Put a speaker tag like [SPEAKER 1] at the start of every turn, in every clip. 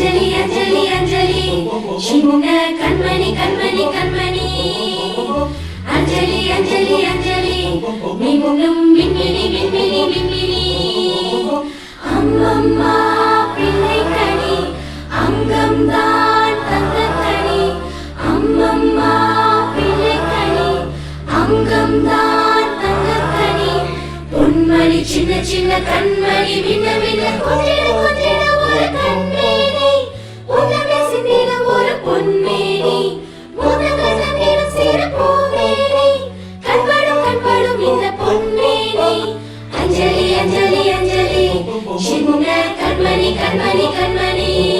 [SPEAKER 1] அஞ்சலி அஞ்சலி அஞ்சலி. சின்ன கண்மணி கண்மணி கண்மணி. அஞ்சலி அஞ்சலி அஞ்சலி. மின்னும் மின்மினி மின்மினி மின்மினி. அம்மம்மா பிள்ளை கனி அங்கம்தான் தந்த தங்கக்கனி. அம்மம்மா பிள்ளை கனி அங்கம்தான் தந்த தங்கக்கனி. பொன்மணி சின்ன சின்ன கண்மணி மின்ன மின்ன கொஞ்சிட கொஞ்சிட ஒரு கண்ணே. Anjali, Anjali, Anjali, Shimunga, Karmani, Karmani, Karmani. Oh, oh, oh, oh.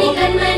[SPEAKER 1] 你看那。